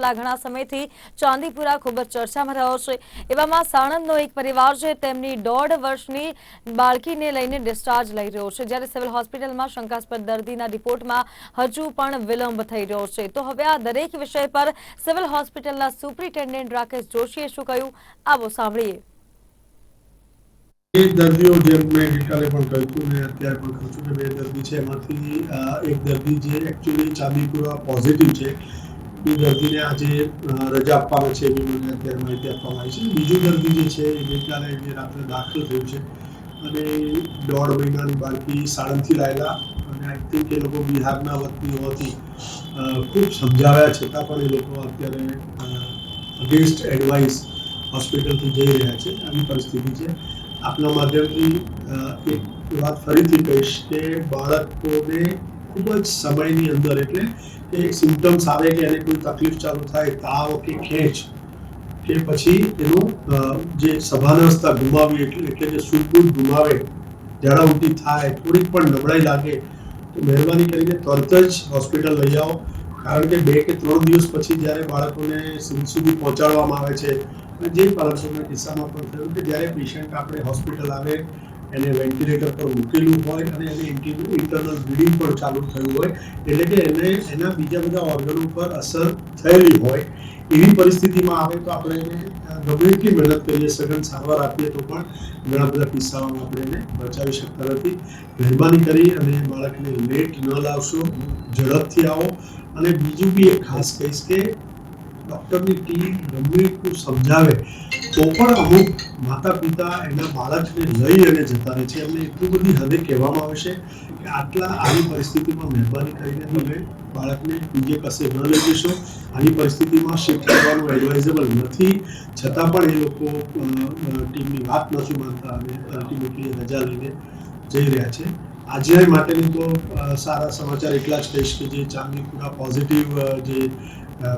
ઘણા સમયથી ચાંદીપુરા ખૂબ જ ચર્ચામાં રહ્યો છે. એવામાં સાણંદનો એક પરિવાર છે, તેમની દોઢ વર્ષની બાળકીને લઈને ડિસ્ચાર્જ લઈ રહ્યો છે. જ્યારે સિવિલ હોસ્પિટલમાં શંકાસ્પદ દર્દીના રિપોર્ટમાં હજુ પણ વિલંબ થઈ રહ્યો છે. તો હવે આ દરેક વિષય પર સિવિલ હોસ્પિટલના સુપ્રિન્ટેન્ડન્ટ રાકેશ જોશીએ શું કહ્યું? આવો સાંભળીએ. દર્દીઓ જેમ મેં ગઈકાલે પણ કહ્યું હતું ને અત્યારે પણ કહું છું કે બે દર્દી છે. એમાંથી એક દર્દી જે એકચ્યુઅલી ચાંદીપુરા પોઝિટિવ છે. એ દર્દીને આજે રજા આપવામાં છે એવી મને અત્યારે માહિતી આપવામાં આવી છે. બીજું દર્દી જે છે એ ગઈકાલે એને રાત્રે દાખલ થયું છે. અને દોઢ મહિનાની બાળકી સાણંદથી લાયેલા અને આઈ થિંક એ લોકો બિહારના વતની હોવાથી ખૂબ સમજાવ્યા છતાં પણ એ લોકો અત્યારે અગેન્સ્ટ એડવાઇસ હોસ્પિટલથી જઈ રહ્યા છે. આવી પરિસ્થિતિ છે. આપના માધ્યમથી એક વાત ફરીથી કહીશ કે બાળકોને ખૂબ જ સમયની અંદર એટલે કે સિમ્ટમ્સ આવે કે એને કોઈ તકલીફ ચાલુ થાય, તાવ કે ખેંચ, કે પછી એનું જે સભાનવસ્થા ગુમાવી એટલે એટલે જે સુખબુદ્ધ ગુમાવે ઝાડા ઉલટી થાય, થોડીક પણ નબળાઈ લાગે, તો મહેરબાની કરીને તરત જ હોસ્પિટલ લઈ આવો. કારણ કે બે કે ત્રણ દિવસ પછી જ્યારે બાળકોને સિવિલ સુધી પહોંચાડવામાં આવે છે જે બાળકોના કિસ્સામાં પણ થયું કે જ્યારે પેશન્ટ આપણે હોસ્પિટલ આવે એને વેન્ટિલેટર પર મૂકેલું હોય અને એને ઇન્ટરનલ બ્લીડિંગ પણ ચાલુ થયું હોય, એટલે કે એને એના બીજા બધા ઓર્ગનો પર અસર થયેલી હોય, એવી પરિસ્થિતિમાં આવે તો આપણે એને ગમે એટલી મહેનત કરીએ, સઘન સારવાર આપીએ તો પણ ઘણા બધા કિસ્સાઓમાં આપણે એને બચાવી શકતા નથી. મહેરબાની કરી અને બાળકને લેટ ન લાવશો, ઝડપથી આવો. અને બીજું બી એક ખાસ કહીશ કે ડૉક્ટરની ટીમ ગમે એટલું સમજાવે તો પણ અમુક માતા પિતા એના બાળકને લઈ અને જતા રહે છે. એમને એટલું બધી હદે કહેવામાં આવે છે કે આટલા આવી પરિસ્થિતિમાં મહેરબાની કરીને તમે બાળકને બીજે કશે ન લઈ જશો. આવી પરિસ્થિતિમાં શિફ્ટ કરવાનું એડવાઇઝેબલ નથી. છતાં પણ એ લોકો ટીમની વાત નથી માનતા અને અલ્ટિમેટલી રજા લઈને જઈ રહ્યા છે. આજે માટેની તો સારા સમાચાર એટલા જ કહીશ કે જે ચાંદીપુરા પોઝિટિવ જે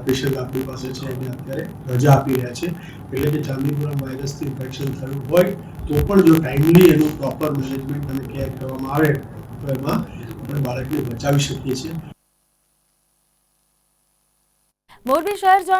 પેશન્ટ આપણી પાસે છે એને અત્યારે રજા આપી રહ્યા છે. એટલે કે ચાંદીપુરા વાયરસથી ઇન્ફેક્શન થયું હોય તો પણ જો ટાઈમલી એનું પ્રોપર મેનેજમેન્ટ અને કેર કરવામાં આવે, તો એમાં આપણે બાળકને બચાવી શકીએ છીએ. મોરબી શહેર